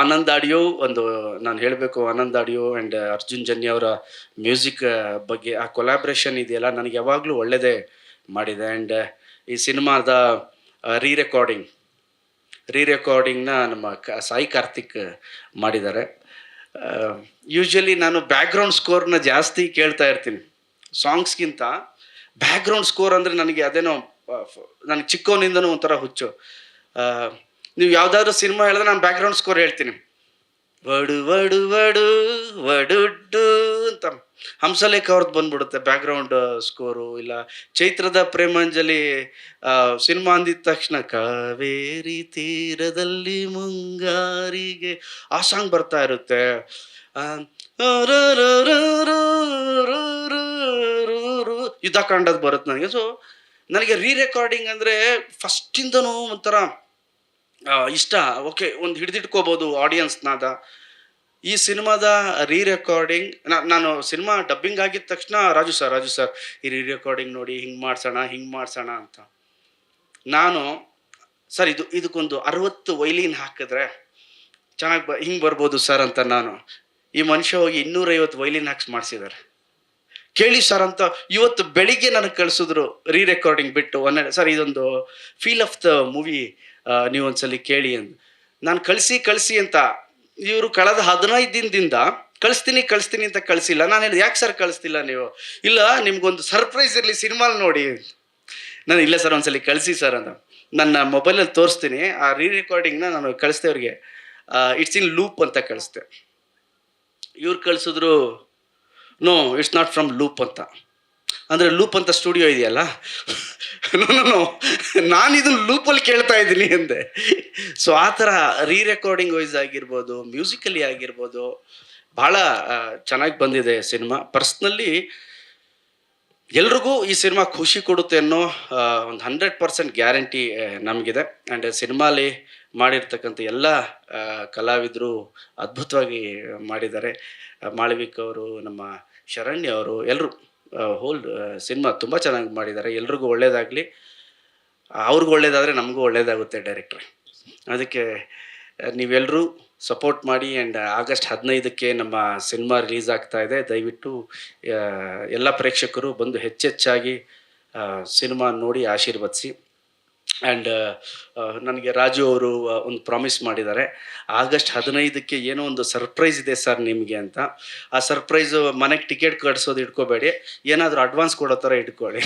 Anand audio ಒಂದು, ನಾನು ಹೇಳಬೇಕು ಆನಂದ್ ಆಡಿಯೋ ಆ್ಯಂಡ್ ಅರ್ಜುನ್ ಜನ್ಯ ಅವರ ಮ್ಯೂಸಿಕ್ ಬಗ್ಗೆ, ಆ ಕೊಲಾಬ್ರೇಷನ್ ಇದೆಯಲ್ಲ, ನನಗೆ ಯಾವಾಗಲೂ ಒಳ್ಳೆಯದೇ ಮಾಡಿದೆ. ಆ್ಯಂಡ್ ಈ ಸಿನಿಮಾದ ರೀ ರೆಕಾರ್ಡಿಂಗ್ ರೀ ರೆಕಾರ್ಡಿಂಗ್ನ ನಮ್ಮ ಕ, ಸಾಯಿ ಕಾರ್ತಿಕ್ ಮಾಡಿದ್ದಾರೆ. ಯೂಶ್ವಲಿ ನಾನು ಬ್ಯಾಕ್ಗ್ರೌಂಡ್ ಸ್ಕೋರ್ನ ಜಾಸ್ತಿ ಕೇಳ್ತಾ ಇರ್ತೀನಿ. ಸಾಂಗ್ಸ್ಗಿಂತ ಬ್ಯಾಕ್ಗ್ರೌಂಡ್ ಸ್ಕೋರ್ ಅಂದರೆ ನನಗೆ ಅದೇನೋ ನನಗೆ ಚಿಕ್ಕವನಿಂದನೂ ಒಂಥರ ಹುಚ್ಚು. ನೀವು ಯಾವ್ದಾದ್ರು ಸಿನಿಮಾ ಹೇಳಿದ್ರೆ ನಾನು ಬ್ಯಾಕ್ಗ್ರೌಂಡ್ ಸ್ಕೋರ್ ಹೇಳ್ತೀನಿ ವಡು ವಡು ವಡು ವಡುಡ್ಡು ಅಂತ ಹಂಸಲೇಖ ಅವ್ರದ್ದು ಬಂದ್ಬಿಡುತ್ತೆ ಬ್ಯಾಕ್ಗ್ರೌಂಡ್ ಸ್ಕೋರು ಇಲ್ಲ ಚೈತ್ರದ ಪ್ರೇಮಾಂಜಲಿ ಸಿನಿಮಾ ಅಂದಿದ ತಕ್ಷಣ ಕಾವೇರಿ ತೀರದಲ್ಲಿ ಮುಂಗಾರಿಗೆ ಆ ಸಾಂಗ್ ಬರ್ತಾ ಇರುತ್ತೆ ಯುದ್ಧ ಕಾಂಡದ್ ಬರುತ್ತೆ ನನಗೆ ಸೊ ನನಗೆ ರೀ ರೆಕಾರ್ಡಿಂಗ್ ಅಂದರೆ ಫಸ್ಟಿಂದನೂ ಒಂಥರ ಇಷ್ಟ. ಓಕೆ ಒಂದು ಹಿಡಿದಿಟ್ಕೋಬೋದು ಆಡಿಯನ್ಸ್ನಾದ ಈ ಸಿನಿಮಾದ ರೀ ರೆಕಾರ್ಡಿಂಗ್ ನಾನು ಸಿನಿಮಾ ಡಬ್ಬಿಂಗ್ ಆಗಿದ ತಕ್ಷಣ ರಾಜು ಸರ್ ರಾಜು ಸರ್ ಈ ರೀ ರೆಕಾರ್ಡಿಂಗ್ ನೋಡಿ ಹಿಂಗೆ ಮಾಡ್ಸೋಣ ಹಿಂಗೆ ಮಾಡ್ಸೋಣ ಅಂತ. ನಾನು ಸರ್ ಇದು, ಇದಕ್ಕೊಂದು ಅರವತ್ತು ವೈಲಿನ್ ಹಾಕಿದ್ರೆ ಚೆನ್ನಾಗಿ ಬ, ಹಿಂಗೆ ಬರ್ಬೋದು ಸರ್ ಅಂತ ನಾನು. ಈ ಮನುಷ್ಯ ಹೋಗಿ ಇನ್ನೂರೈವತ್ತು ವೈಲಿನ್ ಹಾಕ್ಸ್ ಮಾಡಿಸಿದ್ದಾರೆ ಕೇಳಿ ಸರ್ ಅಂತ ಇವತ್ತು ಬೆಳಿಗ್ಗೆ ನನಗೆ ಕಳಿಸಿದ್ರು ರೀ ರೆಕಾರ್ಡಿಂಗ್ ಬಿಟ್ಟು ಒನ್ನೆ ಸರ್ ಇದೊಂದು ಫೀಲ್ ಆಫ್ ದ ಮೂವಿ ನೀವು ಒಂದ್ಸಲಿ ಕೇಳಿ ಅಂತ ನಾನು ಕಳಿಸಿ ಕಳಿಸಿ ಅಂತ. ಇವರು ಕಳೆದ ಹದಿನೈದು ದಿನದಿಂದ ಕಳಿಸ್ತೀನಿ ಕಳಿಸ್ತೀನಿ ಅಂತ ಕಳಿಸಿಲ್ಲ. ನಾನು ಹೇಳಿದೆ, ಯಾಕೆ ಸರ್ ಕಳಿಸ್ತಿಲ್ಲ ನೀವು? ಇಲ್ಲ, ನಿಮ್ಗೊಂದು ಸರ್ಪ್ರೈಸ್ ಇರಲಿ ಸಿನಿಮಾಲ್ ನೋಡಿ ನಾನು, ಇಲ್ಲ ಸರ್, ಒಂದ್ಸಲಿ ಕಳಿಸಿ ಸರ್ ಅಂತ. ನನ್ನ ಮೊಬೈಲಲ್ಲಿ ತೋರಿಸ್ತೀನಿ. ಆ ರೀ ರೆಕಾರ್ಡಿಂಗ್ನ ನಾನು ಕಳಿಸ್ದೆ ಅವ್ರಿಗೆ. ಇಟ್ಸ್ ಇನ್ ಲೂಪ್ ಅಂತ ಕಳಿಸ್ದೆ. ಇವ್ರು ಕಳಿಸಿದ್ರು no it's not from loop ಅಂತ. ಅಂದರೆ ಲೂಪ್ ಅಂತ ಸ್ಟುಡಿಯೋ ಇದೆಯಲ್ಲ? ನೋ ನೋ ನೋ ನಾನು ಇದನ್ನು ಲೂಪಲ್ಲಿ ಕೇಳ್ತಾ ಇದ್ದೀನಿ ಅಂದೆ ಸೊ ಆ ಥರ ರೀ ರೆಕಾರ್ಡಿಂಗ್ ವೈಸ್ ಆಗಿರ್ಬೋದು ಮ್ಯೂಸಿಕಲಿ ಆಗಿರ್ಬೋದು, ಭಾಳ ಚೆನ್ನಾಗಿ ಬಂದಿದೆ ಸಿನಿಮಾ. ಪರ್ಸ್ನಲ್ಲಿ ಎಲ್ರಿಗೂ ಈ ಸಿನಿಮಾ ಖುಷಿ ಕೊಡುತ್ತೆ ಅನ್ನೋ ಒಂದು ಹಂಡ್ರೆಡ್ ಪರ್ಸೆಂಟ್ ಗ್ಯಾರಂಟಿ ನಮಗಿದೆ. ಆ್ಯಂಡ್ ಸಿನಿಮಾಲಿ ಮಾಡಿರ್ತಕ್ಕಂಥ ಎಲ್ಲ ಕಲಾವಿದರು ಅದ್ಭುತವಾಗಿ ಮಾಡಿದ್ದಾರೆ. ಮಾಳವಿಕ್ ಅವರು, ನಮ್ಮ ಶರಣ್ಯ ಅವರು ಎಲ್ಲರೂ ಹೋಲ್ ಸಿನಿಮಾ ತುಂಬ ಚೆನ್ನಾಗಿ ಮಾಡಿದ್ದಾರೆ. ಎಲ್ರಿಗೂ ಒಳ್ಳೇದಾಗಲಿ. ಅವ್ರಿಗೂ ಒಳ್ಳೇದಾದರೆ ನಮಗೂ ಒಳ್ಳೇದಾಗುತ್ತೆ ಡೈರೆಕ್ಟ್ರೆ ಅದಕ್ಕೆ ನೀವೆಲ್ಲರೂ ಸಪೋರ್ಟ್ ಮಾಡಿ ಆ್ಯಂಡ್ ಆಗಸ್ಟ್ ಹದಿನೈದಕ್ಕೆ ನಮ್ಮ ಸಿನಿಮಾ ರಿಲೀಸ್ ಆಗ್ತಾ ಇದೆ. ದಯವಿಟ್ಟು ಎಲ್ಲ ಪ್ರೇಕ್ಷಕರು ಬಂದು ಹೆಚ್ಚೆಚ್ಚಾಗಿ ಸಿನಿಮಾ ನೋಡಿ ಆಶೀರ್ವದಿಸಿ. ಆ್ಯಂಡ್ ನನಗೆ ರಾಜು ಅವರು ಒಂದು ಪ್ರಾಮಿಸ್ ಮಾಡಿದ್ದಾರೆ. ಆಗಸ್ಟ್ ಹದಿನೈದಕ್ಕೆ ಏನೋ ಒಂದು ಸರ್ಪ್ರೈಸ್ ಇದೆ ಸರ್ ನಿಮಗೆ ಅಂತ. ಆ ಸರ್ಪ್ರೈಸು ಮನೆಗೆ ಟಿಕೆಟ್ ಕಟ್ಸೋದು ಇಟ್ಕೋಬೇಡಿ. ಏನಾದರೂ ಅಡ್ವಾನ್ಸ್ ಕೊಡೋ ಥರ ಇಟ್ಕೊಳ್ಳಿ.